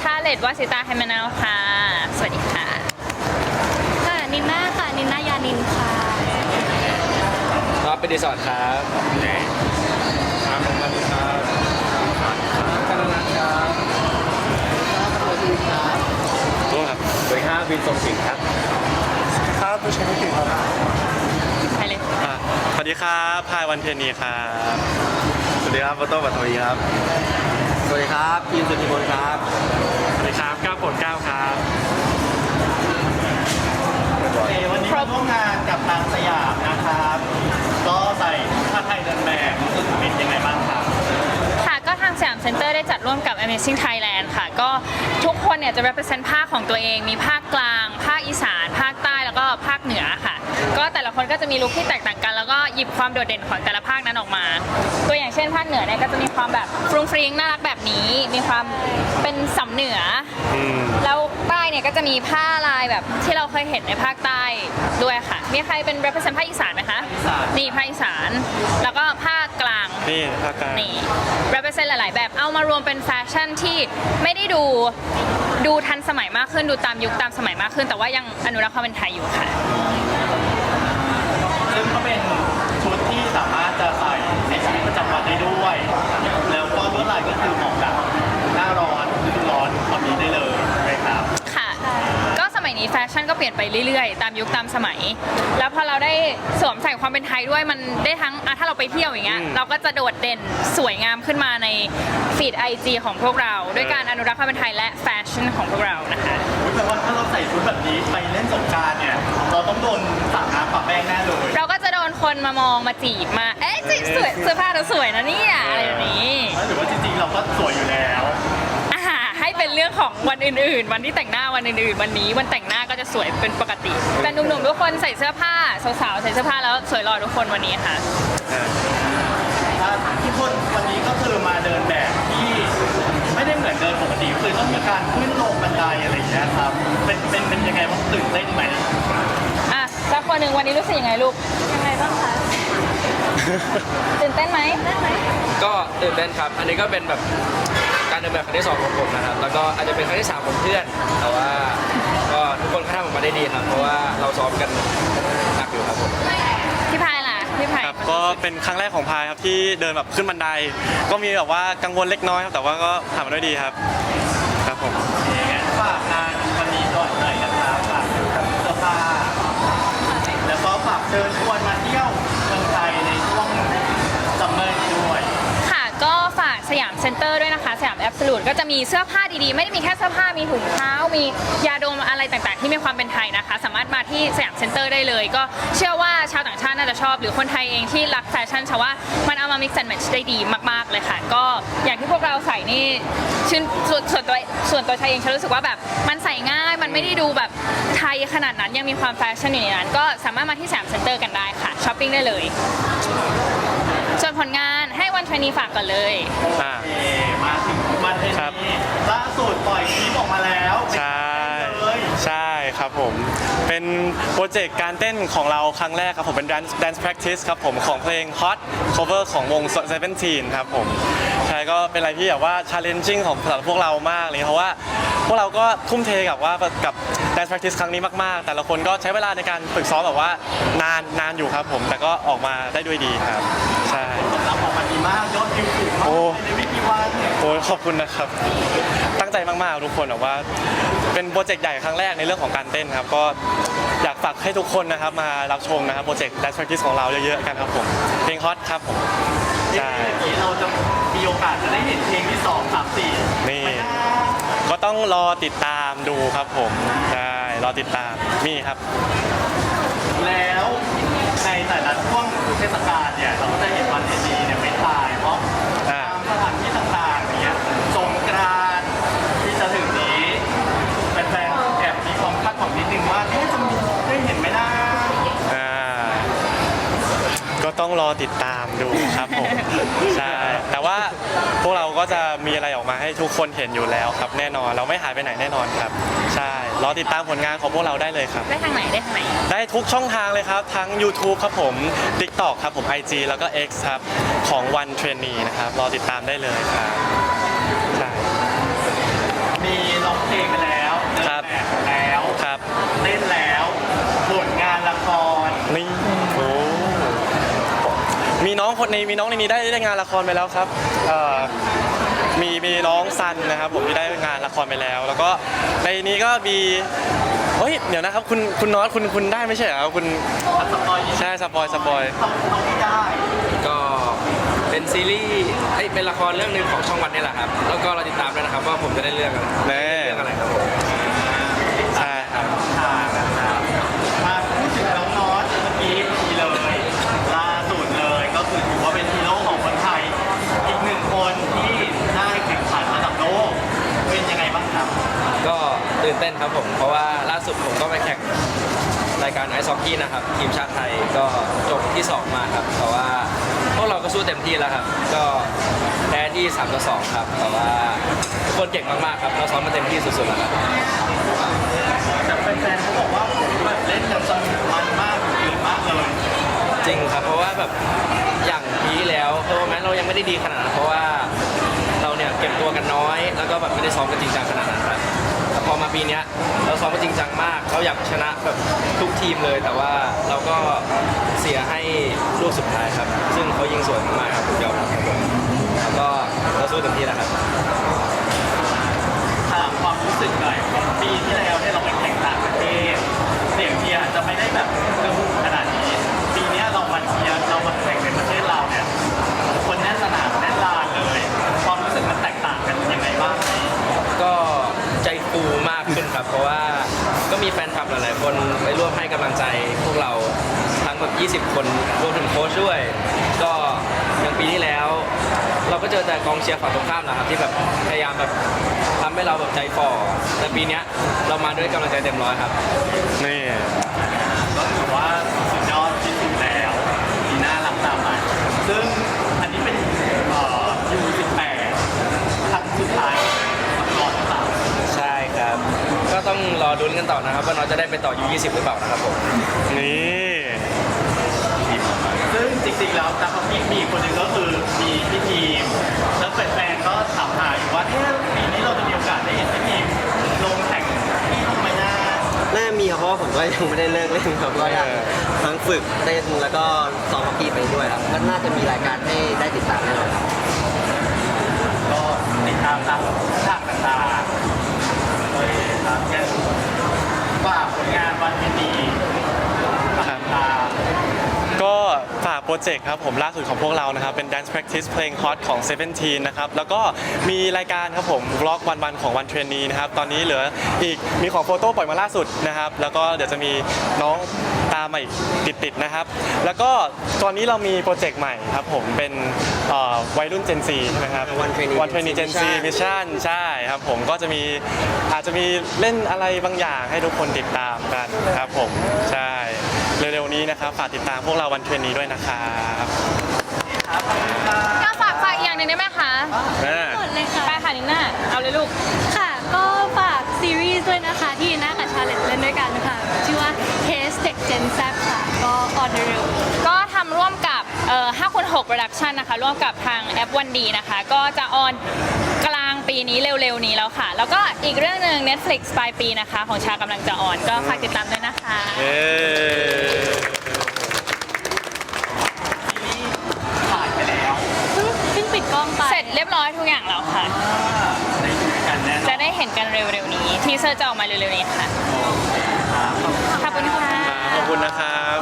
ชาเลตวาสิตาไฮมานาวค่ะ สวัสดีค่ะ ค่ะนินนาค่ะนินนายานินค่ะ ครับเป็นดีสอร์ทครับครับผมมาดีครับกันนันครับตัวครับสวัสดีครับวินทรงสิงห์ครับ ครับผู้ชายผู้หญิงครับไปเลยอะสวัสดีครับพายวันเทนีครับ สวัสดีครับโฟโต้บัตรทวีครับสวัส ดีครับพีนสุธิพลครับ สวัสดีครับก้าวผลก้าวครับวันนี้มาร่วมงานกับทางสยามนะครับ ก็ใส่ผ้าไทยเดินแบบรู้สึกเป็นยังไงบ้างครับค่ะก็ทางสยามเซ็นเตอร์ได้จัดร่วมกับ Amazing Thailand ค่ะ ก็ทุกคนเนี่ยจะ represent ภาคของตัวเอง มีภาคกลาง ภาคอีสาน มีลุคที่แตกต่างกัน แล้วก็หยิบความโดดเด่นของแต่ละภาคนั้นออกมา ตัวอย่างเช่นภาคเหนือเนี่ยก็จะมีความแบบฟรุงฟริงน่ารักแบบนี้ มีความเป็นสำเหนืออมแล้วใต้เนี่ยก็จะมีผ้าลายแบบที่เราเคยเห็นในภาคใต้ด้วยค่ะ มีใครเป็น represent ภาคอีสานไหมคะอีสานนี่ภาคอีสาน แล้วก็ภาคกลางนี่ภาคกลางนี่ represent หลาย ๆ แบบเอามารวมเป็นแฟชั่นที่ไม่ได้ดูดูทันสมัยมากขึ้นดูตามยุคตามสมัยมากขึ้น แต่ว่ายังอนุรักษ์ความเป็นไทยอยู่ค่ะ ซึ่งก็เป็นชุดที่สามารถจะใส่ในชีวิตประจำวันได้ด้วย แล้วก็ลวดลายก็คือเหมาะกับหน้าร้อนฤดูร้อนแบบนี้ได้เลยนะครับ ค่ะ ก็สมัย นี้แฟชั่นก็เปลี่ยนไปเรื่อยๆ ตามยุคตามสมัย แล้วพอเราได้สวมใส่ความเป็นไทยด้วยมันได้ทั้งอะถ้าเราไปเที่ยวอย่างเงี้ยอืม เราก็จะโดดเด่นสวยงามขึ้นมาในฟีดไอจีของพวกเรา ด้วยการอนุรักษ์ความเป็นไทยและแฟชั่นของพวกเรานะคะแปลว่าถ้าเราใส่ชุดแบบนี้ไปเล่นสงกรารเนี่ย เราต้องโดนสาดน้ำปะแป้งแน่เลยเราก็จะโดนคนมามองมาจีบมา เอ๊ะสวยเสื้อผ้าเราสวยนะเนี่ยอะไรแบบนี้ หรือว่าจริงๆเราก็สวยอยู่แล้วอ่าให้ เป็นเรื่องของวันอื่น ๆ วันที่แต่งหน้าวันอื่นๆ วันนี้วันแต่งหน้าก็จะสวยเป็นปกติแต่หนุ่มๆทุกคนใส่เสื้อผ้าสาวๆใส่เสื้อผ้าแล้วสวยหล่อทุกคนวันนี้ค่ะถ้าที่พูดวันนี้ก็คือมาเดินแบบที่ไม่ได้เหมือนเดินปกติคือต้องมีการขึ้นลงบันไดอะไรอย่างเงี้ยครับเป็นเป็นเป็นยังไงบ้างตื่นเต้นไหมอะสักคนหนึ่งวันนี้รู้สึกยังไงลูกยังไงบ้างคะตื่นเต้นไหมก็ตื่นเต้นครับ อันนี้ก็เป็นแบบการ เดินแบบครั้งที่สองของผมนะครับ แล้วก็อาจจะเป็นครั้งที่สามของเพื่อน แต่ว่าก็ทุกคนก็ทำออกมาได้ดีครับ เพราะว่าเราซ้อมกันหนักอยู่ครับผม พี่พายล่ะ พี่พายครับก็เป็นครั้งแรกของพายครับที่เดินแบบขึ้นบันได ก็มีแบบว่ากังวลเล็กน้อยครับแต่ว่าก็ผ่านมาด้วยดีครับ ครับผม ยามแอบสูตก็จะมีเสื้อผ้าดีๆ ไม่ได้มีแค่เสื้อผ้ามีถุงเท้า มียาดมอะไรต่างๆ ที่มีความเป็นไทยนะคะ สามารถมาที่สยามเซ็นเตอร์ได้เลย ก็เชื่อว่าชาวต่างชาติน่าจะชอบ หรือคนไทยเองที่รักแฟชั่นชาว่ามันเอามา mix and match ได้ดีมากๆเลยค่ะ ก็อย่างที่พวกเราใส่นี่ชื่นส่วนส่วนตัวส่วนตัวชายเองฉันรู้สึกว่าแบบมันใส่ง่ายมันไม่ได้ดูแบบไทยขนาดนั้นยังมีความแฟชั่นอยู่ในนั้นก็สามารถมาที่สยามเซ็นเตอร์กันได้ค่ะช้อปปิ้งได้เลยส่วนผลงานให้วันชนีฝากก่อนเลย อ่าเอ่อมาถึง วันเทนครับ นี้ล่าสุดปล่อยคลิปออกมาแล้วใช่เลยใช่ครับผม เป็นโปรเจกต์การเต้นของเราครั้งแรกครับผมเป็น dance dance practice ครับผมของเพลง hot cover ของวง Seventeen ครับผม ใช่ก็เป็นอะไรที่แบบว่า challenging ของสำหรับพวกเรามากเลยเพราะว่าพวกเราก็ทุ่มเทกับว่ากับ dance practice ครั้งนี้มากๆ แต่ละคนก็ใช้เวลาในการฝึกซ้อมแบบว่านานนานอยู่ครับผม แต่ก็ออกมาได้ด้วยดีครับ ใช่ ผลลัพธ์ออกมาดีมากยอดวิวสูงมากโอ้ ในไม่กี่วันโอ้ย ขอบคุณนะครับ ตั้งใจมากๆทุกคนแบบว่า เป็นโปรเจกต์ใหญ่ครั้งแรกในเรื่องของการเต้นครับ ก็อยากฝากให้ทุกคนนะครับมารับชมนะครับโปรเจกต์ Dance Practice ของเราเยอะๆกันครับผม เพลงฮอตครับผมใช่อย่างนี้เราจะมีโอกาสจะได้เห็นเพลงที่สองสามสี่นี่ก็ต้องรอติดตามดูครับผมใช่รอติดตามมีครับ แล้วในแต่ละช่วงเทศกาลเนี่ยเราก็จะเห็นวันเทนนี ต้องรอติดตามดูครับผมใช่แต่ว่าพวกเราก็จะมีอะไรออกมาให้ทุกคนเห็นอยู่แล้วครับ แน่นอนเราไม่หายไปไหนแน่นอนครับ ใช่รอติดตามผลงานของพวกเราได้เลยครับ ได้ทางไหนได้ทางไหน ได้ทุกช่องทางเลยครับทั้ง YouTube ครับผม TikTok ครับผม IG แล้วก็ X ครับของ One Trainee นะครับรอติดตามได้เลยครับ มีน้องคนในมีน้องในนี้ได้ได้งานละครไปแล้วครับเอ่อมีมีน้องซันนะครับผมที่ได้งานละครไปแล้ว แล้วก็ในนี้ก็มีเฮ้ยเดี๋ยวนะครับคุณคุณน็อตคุณคุณได้ไม่ใช่เหรอครับคุณสปอยล์ใช่สปอยสปอยเขาเขาไม่ได้ก็เป็นซีรีส์เอ้ยเป็นละครเรื่องหนึ่งของช่องวันนี่แหละครับ แล้วก็เราติดตามด้วยนะครับว่าผมจะได้เรื่องอะไรแน่เรื่องอะไรครับผม ตื่นเต้นครับผม เพราะว่าล่าสุดผมก็ไปแข่งรายการไอซ์ฮอกกี้นะครับ ทีมชาติไทยก็จบที่ 2 มาครับ แต่ว่าพวกเราก็สู้เต็มที่แล้วครับ ก็แพ้ที่3ต่อ2ครับ แต่ว่าทุกคนเก่งมากๆครับ เราซ้อมมาเต็มที่สุดๆแล้วครับแต่แฟนๆเขาบอกว่าแบบเล่นกันสนุกมันมากตื่นมากเลย จริงครับ เพราะว่าแบบอย่างปีที่แล้วเพราะว่าแม้เรายังไม่ได้ดีขนาดนั้นเพราะว่าเราเนี่ยเก็บตัวกันน้อย แล้วก็แบบไม่ได้ซ้อมกันจริงจังขนาดนั้นครับแต่พ อมาปีเนี้ยเราซ้อมกันจริงจังมาก เราอยากชนะแบบทุกทีมเลย แต่ว่าเราก็เสียให้ลูกสุดท้ายครับ ซึ่งเขายิงสวยมากครับผมยอมรับครับผมแล้วก็เราสู้เต็มที่แล้วครับถามความรู้สึกหน่อยปีที่แล้วเนี่ยเราไปแข่งต่างประเทศเสียงเชียร์อาจจะไม่ได้แบบ คนไปร่วมให้กำลังใจพวกเราทั้งแบบ 20 คนรวมถึงโค้ชด้วย ก็อย่างปีที่แล้ว เราก็เจอแต่กองเชียร์ฝั่งตรงข้ามนะครับที่แบบพยายามแบบทำให้เราแบบใจฝ่อแต่ปีเนี้ยเรามาด้วยกำลังใจเต็มร้อยครับ นี่ นต่อนะครับว่าน้องจะได้ไปต่อ U20 หรือเปล่านะครับผมนี่ซึ่งจริงๆแล้วนักฮอกกี้มีอีกคนหนึ่งก็คือมีพี่ทีมแล้วแฟนๆก็ถามหาอยู่ว่าเอ๊ะปีนี้เราจะมีโอกาสได้เห็นพี่ทีมลงแข่งที่ไหมนะน่ามีครับเพราะว่าผมก็ยังไม่ได้เลิกเล่นครับก็ยังทั้งฝึกเต้นแล้วก็ซ้อมฮอกกี้ไปด้วยครับก็น่าจะมีรายการให้ได้ติดตามแน่นอนครับก็ติดตามตามทางต่างๆเลยครับงั้น ฝากผลงานวันนี้ดีตามตาม ก็ ฝากโปรเจกต์ครับผมล่าสุดของพวกเรานะครับ เป็น Dance Practice เพลง Hot ของ Seventeen นะครับ แล้วก็มีรายการครับผมวล็อกวันๆของวันเทรนนีนะครับ ตอนนี้เหลืออีกมีของโฟโต้ปล่อยมาล่าสุดนะครับ แล้วก็เดี๋ยวจะมีน้องตามมาอีกติดๆนะครับ แล้วก็ตอนนี้เรามีโปรเจกต์ใหม่ครับผมเป็นเอ่อวัยรุ่น Gen Z ใช่ไหมครับ One Trainee วันเทรนนี Gen Z Mission Mission ใช่ครับผมก็จะมีอาจจะมีเล่นอะไรบางอย่างให้ทุกคนติดตามกันครับผมใช่เร็วๆ นี้นะครับฝากติดตามพวกเราวันเทรนนีด้วยนะครับก็ฝากฝากอีกอย่างหนึ่งได้ไหมคะอ่าหมดเลยค่ะ ไปค่ะนิน่าเอาเลยลูก ค่ะ ก็ฝากซีรีส์ด้วยนะคะ ที่หน้ากับชาเลนเล่นด้วยกันค่ะ ชื่อว่า Case เด็ก Gen Z ค่ะ ก็ออนเร็วก็ทำร่วมกับเอ่อ5คูณ6 Production นะคะ ร่วมกับทางแอปวันดีนะคะ ก็จะออนกลางปีนี้เร็วๆนี้แล้วค่ะ แล้วก็อีกเรื่องหนึ่ง Netflix ปลายปีนะคะ ของชากำลังจะออน ก็ฝากติดตามด้วยนะคะ เย้ถ่าย ร็จเรียบร้อยทุกอย่างแล้วค่ะได้ดูกันแน่นอนจะได้เห็นกันเร็วๆนี้ ทีเซอร์จะออกมาเร็วๆนี้ค่ะครับขอบคุณค่ะ ขอบคุณนะครับ